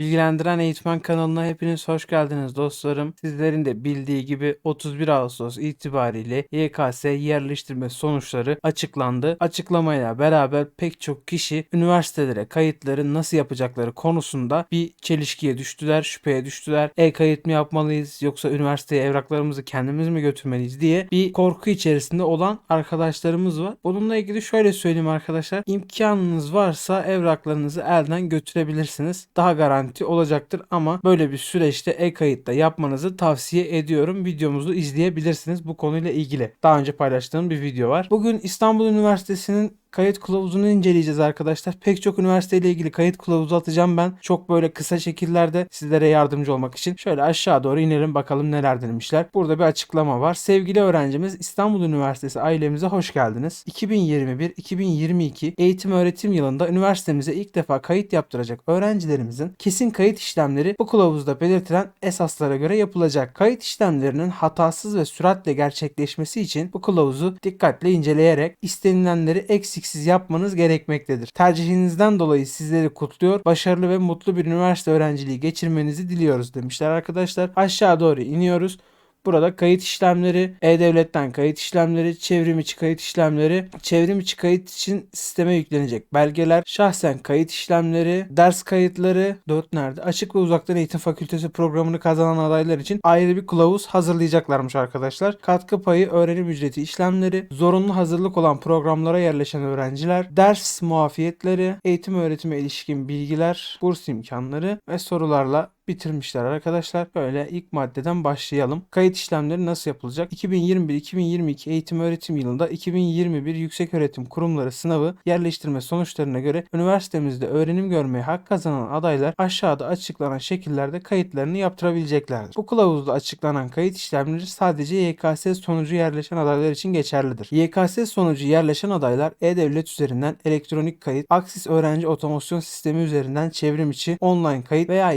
Bilgilendiren Eğitmen kanalına hepiniz hoş geldiniz dostlarım. Sizlerin de bildiği gibi 31 Ağustos itibariyle YKS yerleştirme sonuçları açıklandı. Açıklamayla beraber pek çok kişi üniversitelere kayıtları nasıl yapacakları konusunda bir çelişkiye düştüler, şüpheye düştüler. E-kayıt mı yapmalıyız yoksa üniversiteye evraklarımızı kendimiz mi götürmeliyiz diye bir korku içerisinde olan arkadaşlarımız var. Bununla ilgili şöyle söyleyeyim arkadaşlar. İmkanınız varsa evraklarınızı elden götürebilirsiniz. Daha garanti olacaktır ama böyle bir süreçte e-kayıtta yapmanızı tavsiye ediyorum. Videomuzu izleyebilirsiniz bu konuyla ilgili. Daha önce paylaştığım bir video var. Bugün İstanbul Üniversitesi'nin kayıt kılavuzunu inceleyeceğiz arkadaşlar. Pek çok üniversiteyle ilgili kayıt kılavuzu atacağım ben. Çok böyle kısa şekillerde sizlere yardımcı olmak için. Şöyle aşağı doğru inelim bakalım neler demişler. Burada bir açıklama var. Sevgili öğrencimiz İstanbul Üniversitesi ailemize hoş geldiniz. 2021-2022 eğitim öğretim yılında üniversitemize ilk defa kayıt yaptıracak öğrencilerimizin kesin kayıt işlemleri bu kılavuzda belirtilen esaslara göre yapılacak. Kayıt işlemlerinin hatasız ve süratle gerçekleşmesi için bu kılavuzu dikkatle inceleyerek istenilenleri eksiksiz yapmanız gerekmektedir. Tercihinizden dolayı sizleri kutluyor, başarılı ve mutlu bir üniversite öğrenciliği geçirmenizi diliyoruz demişler arkadaşlar. Aşağı doğru iniyoruz. Burada kayıt işlemleri, E-Devlet'ten kayıt işlemleri, çevrim içi kayıt işlemleri, çevrim içi kayıt için sisteme yüklenecek belgeler, şahsen kayıt işlemleri, ders kayıtları, 4 nerede? Açık ve uzaktan eğitim fakültesi programını kazanan adaylar için ayrı bir kılavuz hazırlayacaklarmış arkadaşlar. Katkı payı, öğrenim ücreti işlemleri, zorunlu hazırlık olan programlara yerleşen öğrenciler, ders muafiyetleri, eğitim öğretime ilişkin bilgiler, burs imkanları ve sorularla bitirmişler arkadaşlar. Böyle ilk maddeden başlayalım. Kayıt işlemleri nasıl yapılacak? 2021-2022 eğitim öğretim yılında 2021 Yükseköğretim Kurumları sınavı yerleştirme sonuçlarına göre üniversitemizde öğrenim görmeye hak kazanan adaylar aşağıda açıklanan şekillerde kayıtlarını yaptırabileceklerdir. Bu kılavuzda açıklanan kayıt işlemleri sadece YKS sonucu yerleşen adaylar için geçerlidir. YKS sonucu yerleşen adaylar E-Devlet üzerinden elektronik kayıt, Aksis öğrenci otomasyon sistemi üzerinden çevrim içi online kayıt veya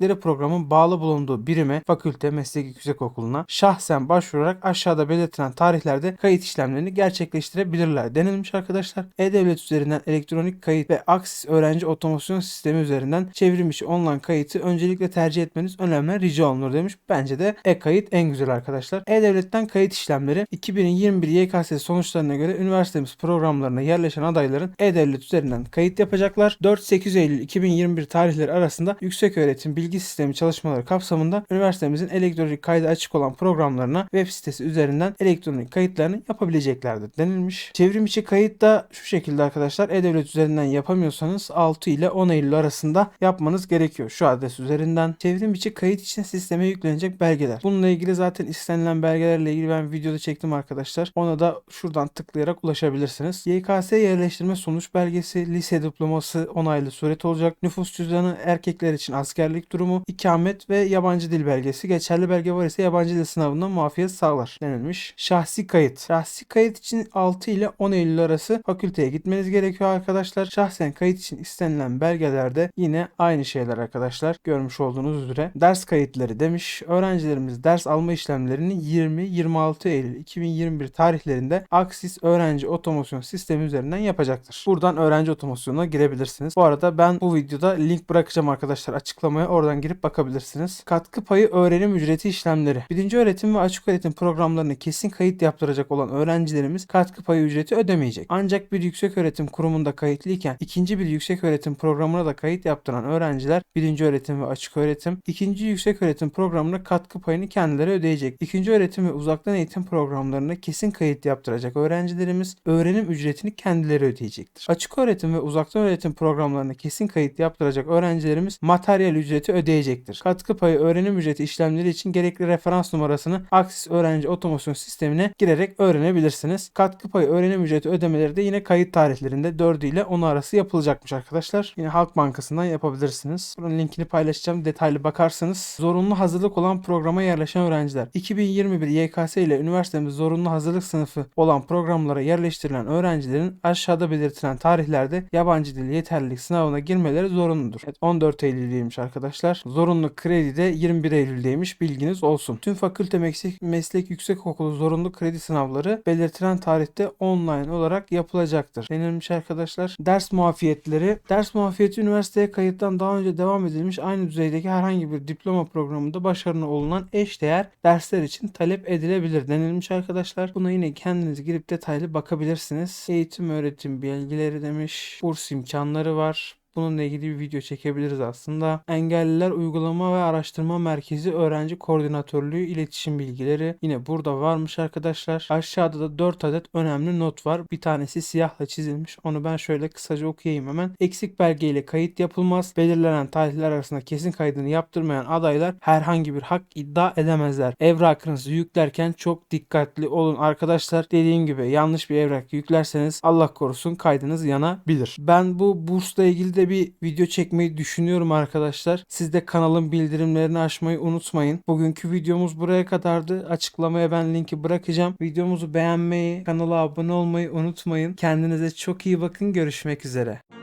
yerleştikleri programın bağlı bulunduğu birime, fakülte, meslek yüksekokuluna şahsen başvurarak aşağıda belirtilen tarihlerde kayıt işlemlerini gerçekleştirebilirler denilmiş arkadaşlar. E-Devlet üzerinden elektronik kayıt ve Aksis öğrenci otomasyon sistemi üzerinden çevrim içi online kayıtı öncelikle tercih etmeniz önemli rica olunur demiş. Bence de e-kayıt en güzel arkadaşlar. E-Devlet'ten kayıt işlemleri 2021 YKS sonuçlarına göre üniversitemiz programlarına yerleşen adayların E-Devlet üzerinden kayıt yapacaklar. 4-8 Eylül 2021 tarihleri arasında yükseköğretim bilgi sistemi çalışmaları kapsamında üniversitemizin elektronik kaydı açık olan programlarına web sitesi üzerinden elektronik kayıtlarını yapabileceklerdir denilmiş. Çevrim içi kayıt da şu şekilde arkadaşlar E-Devlet üzerinden yapamıyorsanız 6 ile 10 Eylül arasında yapmanız gerekiyor. Şu adres üzerinden. Çevrim içi kayıt için sisteme yüklenecek belgeler. Bununla ilgili zaten istenilen belgelerle ilgili ben videoda çektim arkadaşlar. Ona da şuradan tıklayarak ulaşabilirsiniz. YKS yerleştirme sonuç belgesi, lise diploması onaylı suret olacak. Nüfus cüzdanı erkekler için askerlik durumu, ikamet ve yabancı dil belgesi. Geçerli belge var ise yabancı dil sınavından muafiyet sağlar denilmiş. Şahsi kayıt. Şahsi kayıt için 6 ile 10 Eylül arası fakülteye gitmeniz gerekiyor arkadaşlar. Şahsen kayıt için istenilen belgelerde yine aynı şeyler arkadaşlar. Görmüş olduğunuz üzere. Ders kayıtları demiş. Öğrencilerimiz ders alma işlemlerini 20-26 Eylül 2021 tarihlerinde Aksis öğrenci otomasyon sistemi üzerinden yapacaktır. Buradan öğrenci otomasyonuna girebilirsiniz. Bu arada ben bu videoda link bırakacağım arkadaşlar açıklamaya. Oradan girip bakabilirsiniz. Katkı payı öğrenim ücreti işlemleri. Birinci öğretim ve açık öğretim programlarına kesin kayıt yaptıracak olan öğrencilerimiz katkı payı ücreti ödemeyecek. Ancak bir yüksek öğretim kurumunda kayıtlıyken ikinci bir yüksek öğretim programına da kayıt yaptıran öğrenciler birinci öğretim ve açık öğretim ikinci yüksek öğretim programına katkı payını kendileri ödeyecek. İkinci öğretim ve uzaktan eğitim programlarına kesin kayıt yaptıracak öğrencilerimiz öğrenim ücretini kendileri ödeyecektir. Açık öğretim ve uzaktan öğretim programlarına kesin kayıt yaptıracak öğrencilerimiz materyal ücreti ödeyecektir. Katkı payı öğrenim ücreti işlemleri için gerekli referans numarasını Aksis öğrenci otomasyon sistemine girerek öğrenebilirsiniz. Katkı payı öğrenim ücreti ödemeleri de yine kayıt tarihlerinde 4 ile 10 arası yapılacakmış arkadaşlar. Yine Halk Bankası'ndan yapabilirsiniz. Bunun linkini paylaşacağım. Detaylı bakarsanız. Zorunlu hazırlık olan programa yerleşen öğrenciler. 2021 YKS ile üniversitemiz zorunlu hazırlık sınıfı olan programlara yerleştirilen öğrencilerin aşağıda belirtilen tarihlerde yabancı dil yeterlilik sınavına girmeleri zorunludur. Evet, 14 Eylül'üymüş arkadaşlar. Arkadaşlar. Zorunlu kredi de 21 Eylül'deymiş bilginiz olsun. Tüm fakülte meslek, meslek yüksekokulu zorunlu kredi sınavları belirtilen tarihte online olarak yapılacaktır. Denilmiş arkadaşlar. Ders muafiyetleri. Ders muafiyeti üniversiteye kayıttan daha önce devam edilmiş aynı düzeydeki herhangi bir diploma programında başarılı olunan eşdeğer dersler için talep edilebilir denilmiş arkadaşlar. Buna yine kendiniz girip detaylı bakabilirsiniz. Eğitim öğretim bilgileri demiş. Burs imkanları var. Bununla ilgili bir video çekebiliriz aslında. Engelliler Uygulama ve Araştırma Merkezi Öğrenci Koordinatörlüğü iletişim bilgileri yine burada varmış arkadaşlar. Aşağıda da 4 adet önemli not var. Bir tanesi siyahla çizilmiş. Onu ben şöyle kısaca okuyayım hemen. Eksik belgeyle kayıt yapılmaz. Belirlenen tarihler arasında kesin kaydını yaptırmayan adaylar herhangi bir hak iddia edemezler. Evrakınızı yüklerken çok dikkatli olun arkadaşlar. Dediğim gibi yanlış bir evrak yüklerseniz Allah korusun kaydınız yanabilir. Ben bu bursla ilgili de bir video çekmeyi düşünüyorum arkadaşlar. Siz de kanalın bildirimlerini açmayı unutmayın. Bugünkü videomuz buraya kadardı. Açıklamaya ben linki bırakacağım. Videomuzu beğenmeyi, kanala abone olmayı unutmayın. Kendinize çok iyi bakın. Görüşmek üzere.